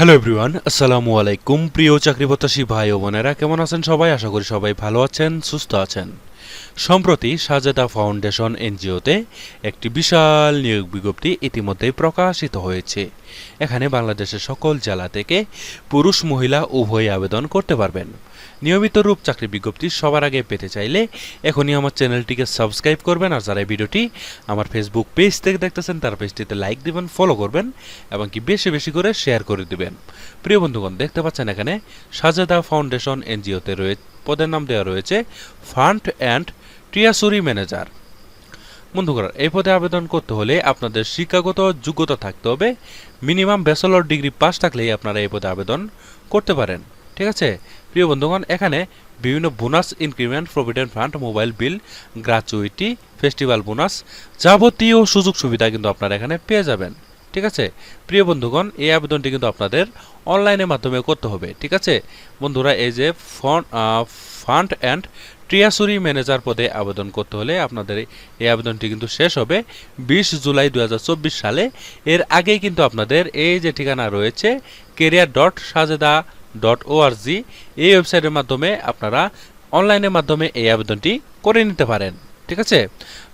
Hello everyone আসসালামু আলাইকুম প্রিয় চাকরি প্রত্যাশী ভাই ও বোনেরা, কেমন আছেন সবাই? আশা করি সবাই ভালো আছেন, সুস্থ আছেন। সম্প্রতি সাজেদা ফাউন্ডেশন এনজিওতে একটি বিশাল নিয়োগ বিজ্ঞপ্তি ইতিমধ্যেই প্রকাশিত হয়েছে। এখানে বাংলাদেশের সকল জেলা থেকে পুরুষ মহিলা উভয় আবেদন করতে পারবেন। নিয়মিত রূপ চাকরি বিজ্ঞপ্তি সবার আগে পেতে চাইলে এখনই আমার চ্যানেলটিকে সাবস্ক্রাইব করবেন আর যারা এই ভিডিওটি আমার ফেসবুক পেজ থেকে দেখতেছেন, তার পেজটিতে লাইক দিবেন ফলো করবেন এবং কি বেশি বেশি করে শেয়ার করে দিবেন। প্রিয় বন্ধুগণ, দেখতে পাচ্ছেন এখানে সাজেদা ফাউন্ডেশন এনজিওতে রয়েছে পদের নাম দেওয়া রয়েছে ফান্ড অ্যান্ড ট্রিয়াসুরি ম্যানেজার বন্ধুগণ, এই পদে আবেদন করতে হলে আপনাদের শিক্ষাগত যোগ্যতা থাকতে হবে। মিনিমাম ব্যাচেলর ডিগ্রি পাস থাকলেই আপনারা এই পদে আবেদন করতে পারেন। ঠিক আছে? প্রিয় বন্ধুগণ, এখানে বিভিন্ন bonus increment provident fund mobile bill gratuity festival bonus যাবতীয় সুযোগ সুবিধা কিন্তু আপনারা এখানে পেয়ে যাবেন। ঠিক আছে? প্রিয় বন্ধুগণ, এই আবেদনটি কিন্তু আপনাদের অনলাইনের মাধ্যমে করতে হবে। ঠিক আছে? বন্ধুরা, এই যে ফান্ড অ্যান্ড ট্রিয়াসুরি ম্যানেজার পদে আবেদন করতে হলে আপনাদের এই আবেদনটি কিন্তু শেষ হবে বিশ জুলাই দু হাজার চব্বিশ সালে। এর আগেই কিন্তু আপনাদের এই যে ঠিকানা রয়েছে, career dot Sajeda dot ORG এই ওয়েবসাইটের মাধ্যমে আপনারা অনলাইনের মাধ্যমে এই আবেদনটি করে নিতে পারেন। ঠিক আছে?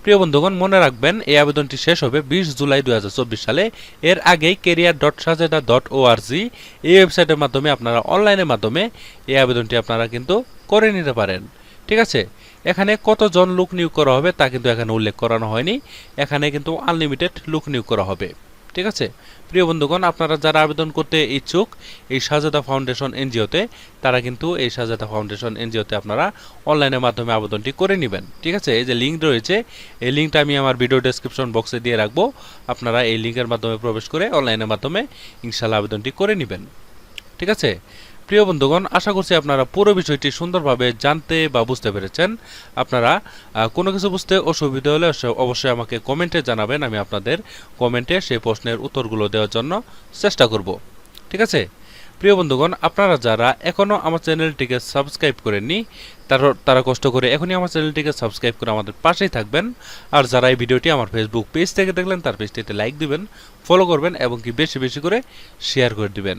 প্রিয় বন্ধুগণ, মনে রাখবেন, এই আবেদনটি শেষ হবে বিশ জুলাই দু হাজার চব্বিশ সালে। এর আগেই career dot Sajeda dot ORG এই ওয়েবসাইটের মাধ্যমে আপনারা অনলাইনের মাধ্যমে এই আবেদনটি আপনারা কিন্তু করে নিতে পারেন। ঠিক আছে? এখানে কতজন লোক নিয়োগ করা হবে তা কিন্তু এখানে উল্লেখ করানো হয়নি। এখানে কিন্তু আনলিমিটেড লোক নিয়োগ করা হবে। ঠিক আছে? প্রিয় বন্ধুগণ, আপনারা যারা আবেদন করতে ইচ্ছুক এই সাজাদা ফাউন্ডেশন এনজিওতে, তারা কিন্তু এই সাজাদা ফাউন্ডেশন এনজিওতে আপনারা অনলাইনের মাধ্যমে আবেদনটি করে নেবেন। ঠিক আছে? এই যে লিঙ্ক রয়েছে, এই লিঙ্কটা আমি আমার ভিডিও ডেসক্রিপশন বক্সে দিয়ে রাখব। আপনারা এই লিঙ্কের মাধ্যমে প্রবেশ করে অনলাইনের মাধ্যমে ইনশাল্লাহ আবেদনটি করে নেবেন। ঠিক আছে? প্রিয় বন্ধুগণ, আশা করছি আপনারা পুরো বিষয়টি সুন্দরভাবে জানতে বা বুঝতে পেরেছেন। আপনারা কোনো কিছু বুঝতে অসুবিধা হলে অবশ্যই আমাকে কমেন্টে জানাবেন, আমি আপনাদের কমেন্টে সেই প্রশ্নের উত্তরগুলো দেওয়ার জন্য চেষ্টা করব। ঠিক আছে? প্রিয় বন্ধুগণ, আপনারা যারা এখনও আমার চ্যানেলটিকে সাবস্ক্রাইব করেননি, তারা তারা কষ্ট করে এখনই আমার চ্যানেলটিকে সাবস্ক্রাইব করে আমাদের পাশেই থাকবেন। আর যারা এই ভিডিওটি আমার ফেসবুক পেজ থেকে দেখলেন, তার পেজটিতে লাইক দিবেন ফলো করবেন এবং কি বেশি বেশি করে শেয়ার করে দিবেন।